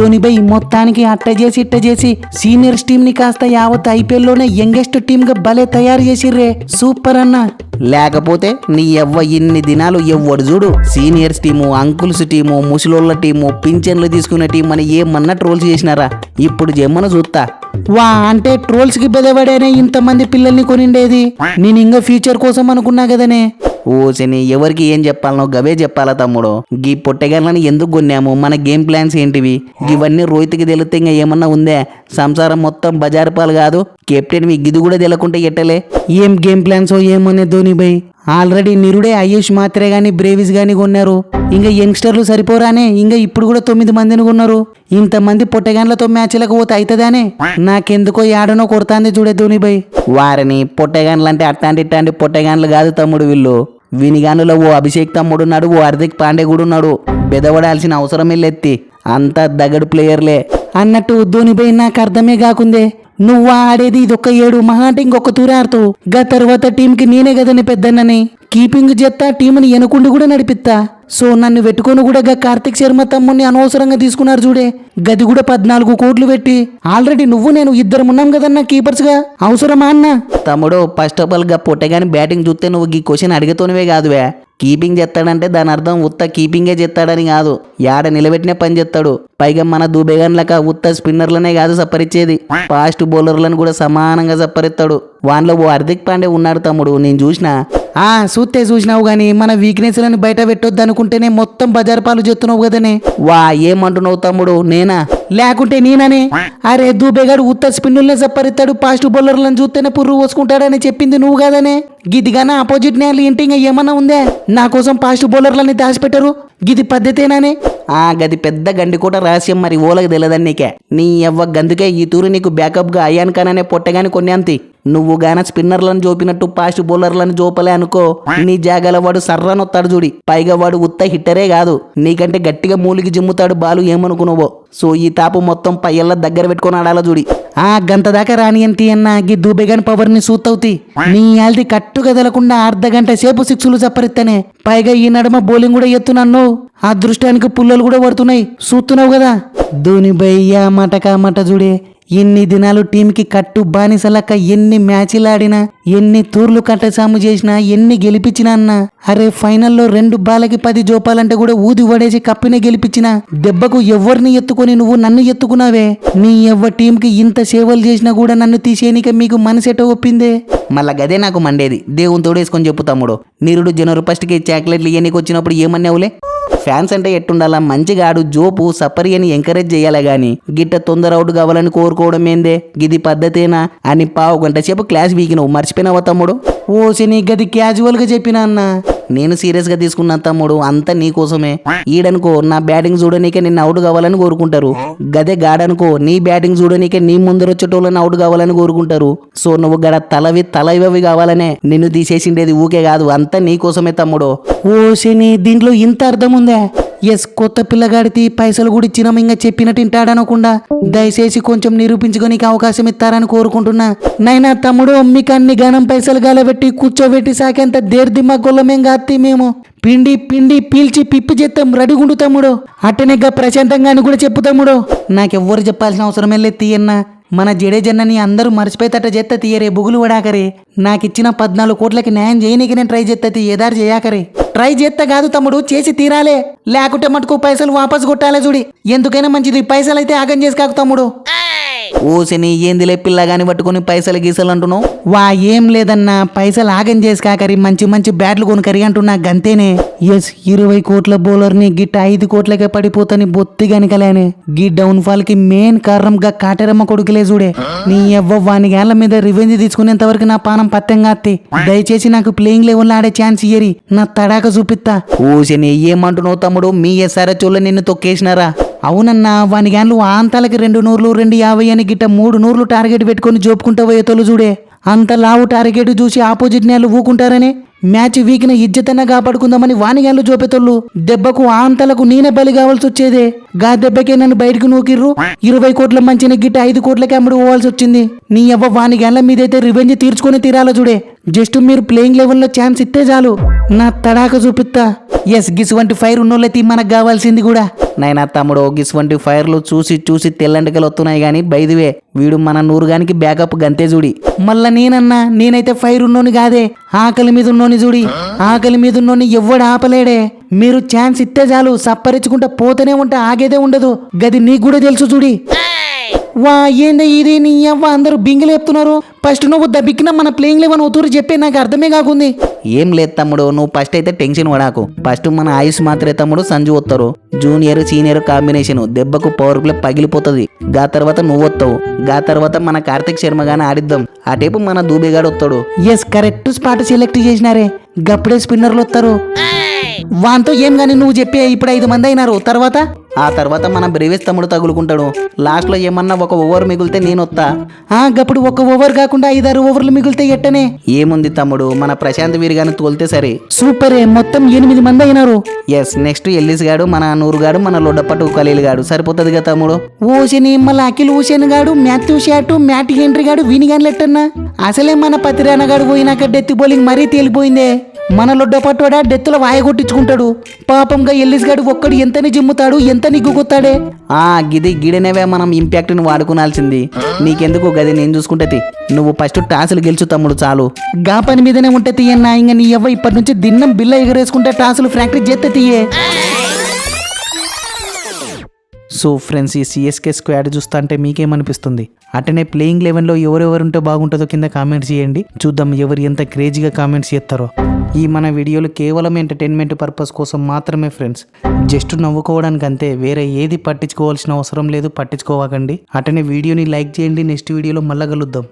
ధోనిబై మొత్తానికి అట్ట చేసి ఇట్ట చేసి సీనియర్స్ టీం ని కాస్త యావత్ ఐపీఎల్లోనే యంగెస్ట్ టీమ్గా భలే తయారు చేసిర్రే. సూపర్ అన్న. లేకపోతే నీ ఎవ్వ ఇన్ని దినాలు ఎవ్వడు చూడు. సీనియర్స్ టీము అంకుల్స్ టీము ముసలోళ్ళ టీము పింఛన్లు తీసుకునే టీం అని ఏమన్నా ట్రోల్స్ చేసినారా? ఇప్పుడు జమ్మను చూస్తా వా అంటే ట్రోల్స్కి బెదవడేనే ఇంతమంది పిల్లల్ని కొనిండేది? నేను ఇంకా ఫ్యూచర్ కోసం అనుకున్నా కదనే. ఓసిని ఎవరికి ఏం చెప్పాలనో గవే చెప్పాలా తమ్ముడు? గీ పొట్టెగర్లని ఎందుకు కొన్నాము? మన గేమ్ ప్లాన్స్ ఏంటివి? ఇవన్నీ రోహిత్కి తెలిస్తే ఇంకా ఏమన్నా ఉందే? సంసారం మొత్తం బజారు పాలు కాదు. కెప్టెన్ మీ గిది కూడా తెలకుంటే ఎట్టలే? ఏం గేమ్ ప్లాన్స్ ఏమనే ధోని బై. ఆల్రెడీ నిరుడే ఆయుష్ మాత్రే గాని బ్రేవిస్ గాని కొన్నారు. ఇంకా యంగ్స్టర్లు సరిపోరానే ఇంకా ఇప్పుడు కూడా తొమ్మిది మందిని కొన్నారు. ఇంతమంది పొట్టెగాన్లతో మ్యాచ్లకు పోతే అవుతుందానే నాకెందుకో ఏడనో కొడతాంది చూడే ధోని వారిని పొట్టెగాన్లు అంటే అట్టాంటి ఇట్టాంటి పొట్టగాన్లు కాదు తమ్ముడు వీళ్ళు. వినిగానులో ఓ అభిషేక్ తమ్ముడు ఉన్నాడు ఓ హార్దిక్ పాండే కూడా ఉన్నాడు. బెదవడాల్సిన అవసరం ఎత్తి అంతా దగడు ప్లేయర్లే. అన్నట్టు ధోని నాకు అర్థమే కాకుందే. నువ్వు ఆడేది ఇదొక ఏడు మహా అంటే ఇంకొక తూరాడుతూ గా తర్వాత టీంకి నేనే కదని పెద్దన్నని. కీపింగ్ చేస్తా టీంని ఎనకుండి కూడా నడిపిస్తా సో నన్ను పెట్టుకొని కూడా గా కార్తిక్ శర్మ తమ్ముని అనవసరంగా తీసుకున్నారు చూడే. గది కూడా పద్నాలుగు కోట్లు పెట్టి. ఆల్రెడీ నువ్వు నేను ఇద్దరు ఉన్నాం కదన్నా కీపర్స్గా. అవసరమా అన్నా? తమ్ముడు ఫస్ట్ ఆఫ్ ఆల్గా పొట్టగాని బ్యాటింగ్ చూస్తే నువ్వు ఈ క్వశ్చన్ అడిగతోనివే కాదువే. కీపింగ్ చేస్తాడంటే దాని అర్థం ఉత్త కీపింగే చేస్తాడని కాదు. యాడ నిలబెట్టినే పని చేస్తాడు. పైగా మన దూబేగాన్లక ఉత్త స్పిన్నర్లనే కాదు సప్పరిచ్చేది. ఫాస్ట్ బౌలర్లను కూడా సమానంగా సప్పరిస్తాడు. వానిలో ఓ హార్దిక్ పాండే ఉన్నాడు తమ్ముడు నేను చూసినా. ఆ చూస్తే చూసినావు గాని మన వీక్నెస్లను బయట పెట్టొద్దు అనుకుంటేనే మొత్తం బజార్ పాలు చెప్తున్నావు కదనే. వా ఏమంటున్నావు తమ్ముడు? నేనా? లేకుంటే నేననే. అరే దూబేగాడు ఉత్త స్పిన్నుల్నే సప్పరిస్తాడు ఫాస్ట్ బౌలర్లను చూస్తేనే పుర్రు పోసుకుంటాడని చెప్పింది నువ్వు కాదనే. గిదిగాన ఆపోజిట్ నేలు ఇంటి ఇంకా ఏమన్నా ఉందే? నా కోసం ఫాస్ట్ బౌలర్లని దాచిపెట్టారు? గిది పద్ధతేనానే? ఆ గది పెద్ద గండికోట రహస్యం మరి ఓలకు తెలియదని నీకే. నీ ఎవ్వ గందుకే ఈ తూరు నీకు బ్యాకప్గా అయ్యాను కాననే పొట్టగాని కొన్నంతి. నువ్వు గాన స్పిన్నర్లను జోపినట్టు ఫాస్ట్ బౌలర్లను జోపలే అనుకో. నీ జాగాల వాడు సర్రనొత్తాడు చూడి పైగా వాడు ఉత్త హిట్టరే కాదు నీకంటే గట్టిగా మూలికి జిమ్ముతాడు బాలు ఏమనుకున్నావో. సో ఈ తాపు మొత్తం పయ్యల్ల దగ్గర పెట్టుకొని ఆడాల చూడి ఆ గంత దాకా రాని అంతి అన్న. గి దూబేగాని పవర్ని సూతవుతి నీ యాల్ది కట్ కదలకుండా అర్ధ గంట సేపు సిక్సులు చప్పరిత్తనే పైగా ఈ నడుమ బౌలింగ్ కూడా ఎత్తున్నాను అదృష్టానికి పుల్లలు కూడా పడుతున్నాయి. చూస్తున్నావు కదా? ధోని బయ్యా మటకా మట చూడే ఎన్ని దినాలు టీంకి కట్టు బానిసలక్క ఎన్ని మ్యాచ్లు ఆడినా ఎన్ని తూర్లు కట్టసాము చేసినా ఎన్ని గెలిపించినా అన్న అరే ఫైనల్లో రెండు బాలకి పది జోపాలంటే కూడా ఊది వడేసి కప్పినే గెలిపించిన దెబ్బకు ఎవరిని ఎత్తుకొని నువ్వు నన్ను ఎత్తుకున్నావే? నీ ఎవ్వ టీంకి ఇంత సేవలు చేసినా కూడా నన్ను తీసేయనిక మీకు మనసెట ఒప్పిందే? మళ్ళా గదే నాకు మండేది. దేవుని తోడేసుకొని చెప్పు తమ్ముడు. నిరుడు జనవరి ఫస్ట్కి చాక్లెట్లు ఇవన్నీ వచ్చినప్పుడు ఏమన్నావులే? ఫ్యాన్స్ అంటే ఎట్టుండాలా? మంచిగా ఆడు జోపు సపరి అని ఎంకరేజ్ చేయాలి గాని గిట్ట తొందర అవుట్ కావాలని కోరుకోవడం ఏందే? గిది పద్ధతేనా? అని పావు గంట సేపు క్లాస్ వీకినవు మర్చిపోయినావా తమ్ముడు? ఓసి నీ గది క్యాజువల్గా చెప్పినా అన్నా. నేను సీరియస్గా తీసుకున్నా తమ్ముడు అంతా నీకోసమే ఈడనుకో నా బ్యాటింగ్ చూడనీకే నిన్ను అవుట్ కావాలని కోరుకుంటారు. గదే గాడనుకో నీ బ్యాటింగ్ చూడనీకే నీ ముందర వచ్చేటోళ్ళని అవుట్ కావాలని కోరుకుంటారు. సో నువ్వు గడ తలవి తలవి కావాలనే నిన్ను తీసేసిండేది ఊకే కాదు అంతా నీకోసమే తమ్ముడు. ఓ శని దీంట్లో ఇంత అర్థం ఉందా ఎస్ కొత్త పిల్లగాడికి పైసలు కూడా ఇచ్చినాం ఇంకా చెప్పినట్టు వింటాడనకుండా. దయచేసి కొంచెం నిరూపించుకోనికి అవకాశం ఇస్తారని కోరుకుంటున్నా. నైనా తమ్ముడు మీకు అన్ని గణం పైసలు గాలబెట్టి కూర్చోబెట్టి సాకేంత దేర్దిమ్మ గొల్లమేం కాత్తి మేము? పిండి పిండి పీల్చి పిప్పి చేస్తాం రెడీగుండు తమ్ముడు. అట్టనిగ్గా ప్రశాంతంగా అని కూడా చెప్పు తమ్ముడు. నాకెవ్వరు చెప్పాల్సిన అవసరం లేదు తీయన్నా. మన జడేజన్నని అందరూ మర్చిపోయేటట్ట చేత్త తీయరే బుగులు వడాకరే. నాకిచ్చిన పద్నాలుగు కోట్లకి న్యాయం చేయనీకి నేను ట్రై చేస్తా తీ ఏదారు చేయకరే ట్రై చేస్తా కాదు తమ్ముడు చేసి తీరాలే. లేకుంటే మటుకు పైసలు వాపస్ కొట్టాలే చూడి ఎందుకైనా మంచిది పైసలు అయితే ఆగం చేసి కాకు తమ్ముడు. ఓసిని ఏందిలే పిల్లగాని పట్టుకొని పైసలు గీసలు అంటున్నావు? వా ఏం లేదన్నా. పైసలు ఆగం చేసి కాకరి మంచి మంచి బ్యాట్లు కొనుకరి అంటున్నా గంతేనే. ఎస్ ఇరవై కోట్ల బౌలర్ని గిట్ట ఐదు కోట్లకే పడిపోతని బొత్తి గనికలేనే. గీ డౌన్ ఫాల్కి మెయిన్ కారణం గా కాటరమ్మ కొడుకులే చూడే నీ ఎవ్వ వాని గాళ్ళ మీద రివెంజ్ తీసుకునేంత వరకు నా పానం పత్తం కాత్తి. దయచేసి నాకు ప్లేయింగ్ లెవెల్ ఆడే ఛాన్స్ ఇయ్యరి. నా తడాక చూపిస్తా ఓసిని ఏమంటున్నావు తమ్ముడు? మీ ఎస్ఆర్హెచ్ఓళ్ళు నిన్ను తొక్కేసినారా? అవునన్నా వాని గాన్లు ఆంతాలకి రెండు నూర్లు రెండు యాభై అని గిట్ట మూడు నూర్లు టార్గెట్ పెట్టుకొని జోపుకుంటా పోయేతోళ్ళు చూడే అంత లావు టార్గెట్ చూసి ఆపోజిట్ నేలు ఊకుంటారని. మ్యాచ్ వీకిన ఇజ్జతన్నా కాపాడుకుందామని వానిగాన్లు చూపేతోళ్ళు దెబ్బకు ఆంతలకు నేనే బలి కావాల్సి వచ్చేదే గా దెబ్బకే నన్ను బయటకు నూకిర్రు. ఇరవై కోట్ల మంచిన గిట్ట ఐదు కోట్లకి అమ్ముడు పోవాల్సి వచ్చింది నీ అవ్వ వానిగాన్ల మీదైతే రివెంజ్ తీర్చుకొని తీరాలో చూడే జస్ట్ మీరు ప్లేయింగ్ లెవెల్లో ఛాన్స్ ఇస్తే చాలు. నా తడాక చూపిస్తా ఎస్ గిస్ వంటి ఫైర్ ఉన్నోళ్ళైతే మనకు కావాల్సింది కూడా. నైనా తమ్ముడు గిసువంటి ఫైర్లు చూసి చూసి తెల్లంటికలు వస్తున్నాయి కానీ బైదివే వీడు మన నూరుగానికి బ్యాకప్ గంతే చూడి మళ్ళా నేనన్నా నేనైతే ఫైర్ ఉన్నోని కాదే. ఆకలి మీద ఉన్నోని చూడి ఆకలి మీద ఉన్నోని ఎవ్వడు ఆపలేడే. మీరు ఛాన్స్ ఇస్తే చాలు సప్పరించుకుంటా పోతూనే ఉంటా ఆగేదే ఉండదు. గది నీకు కూడా తెలుసు చూడి వా ఏంది ఇది? నీ అవ్వ అందరూ బింగిలు చెప్తున్నారు ఫస్ట్ నువ్వు దబ్బిక్కిన మన ప్లేయింగ్ లెవెన్ అవుతూరు చెప్పే నాకు అర్థమే కాకుంది. ఏం లేదు తమ్ముడు నువ్వు ఫస్ట్ అయితే టెన్షన్ పడాకు. ఫస్ట్ మన ఆయుష్ మాత్రే తమ్ముడు సంజు వస్తారు. జూనియర్ సీనియర్ కాంబినేషన్ దెబ్బకు పవర్ ప్లే పగిలిపోతుంది. గా తర్వాత నువ్వు వస్తావు. గా తర్వాత మన కార్తిక్ శర్మ గాని ఆడిద్దాం. ఆ టైపు మన దూబేగాడు వస్తాడు. ఎస్ కరెక్ట్ స్పాట్ సెలెక్ట్ చేసినారే. గప్పుడే స్పిన్నర్లు వస్తారు. వాంతో ఏం గాని నువ్వు చెప్పే ఇప్పుడు ఐదు మంది అయినారు. తర్వాత? ఆ తర్వాత మన బ్రేవేస్ తమ్ముడు తగులుకుంటాడు. లాస్ట్లో ఏమన్నా ఒక ఓవర్ మిగిలితే నేను వస్తా ఆ గప్పుడు ఒక ఓవర్ కాకుండా ఐదారు ఓవర్లు మిగిలితే ఎట్టనే? ఏముంది తమ్ముడు మన ప్రశాంత్ వీరి గాని తోలితే సరే. సూపరే మొత్తం ఎనిమిది మంది అయినారు. ఎస్ నెక్స్ట్ ఎల్లిస్ గాడు మన నూరు గాడు మన లొడ్డపట్టు ఖలీల్ గాడు. సరిపోతుంది కదా తమ్ముడు? ఓషని మళ్ళీ అఖిల్ హుసేన్ గాడు మాథ్యూ షాటు మ్యాట్ హెన్రీ గాడు వినిగాన్ లెట్టన్నా? అసలే మన పతిరాన పోయినాక డెత్ బౌలింగ్ మరీ తేలిపోయిందే. మన లొడ్డ పట్టువాడా డెత్తుల వాయ కొట్టించుకుంటాడు. పాపంగా ఎల్లిస్గాడు ఒక్కడు ఎంతని జిమ్ముతాడు ఎంత నిగ్గుకొత్తాడే ఆ గిది గిడనేవే మనం ఇంపాక్ట్ని వాడుకోనాల్సింది. నీకెందుకు గది నేను చూసుకుంటది నువ్వు ఫస్ట్ టాసులు గెలుచు తమ్ముడు చాలు. గా పని మీదనే ఉంటే తీయన్నా ఇంక నీ ఎవ్వ ఇప్పటి నుంచి దిన్నం బిల్ల ఎగరేసుకుంటే టాసులు ఫ్రాక్టరీ చేస్తే తీయే. సో ఫ్రెండ్స్ ఈ సిఎస్కే స్క్వాడ్ చూస్తా అంటే మీకేమనిపిస్తుంది? అటనే ప్లేయింగ్ లెవెన్లో ఎవరెవరు ఉంటే బాగుంటుందో కింద కామెంట్స్ చేయండి. చూద్దాం ఎవరు ఎంత క్రేజీగా కామెంట్స్ చేస్తారో. ఈ మన వీడియోలు కేవలం ఎంటర్టైన్మెంట్ పర్పస్ కోసం మాత్రమే ఫ్రెండ్స్ జస్ట్ నవ్వుకోవడానికి అంతే వేరే ఏది పట్టించుకోవాల్సిన అవసరం లేదు పట్టించుకోవాకండి. అటనే వీడియోని లైక్ చేయండి నెక్స్ట్ వీడియోలో మళ్ళా కలుద్దాం.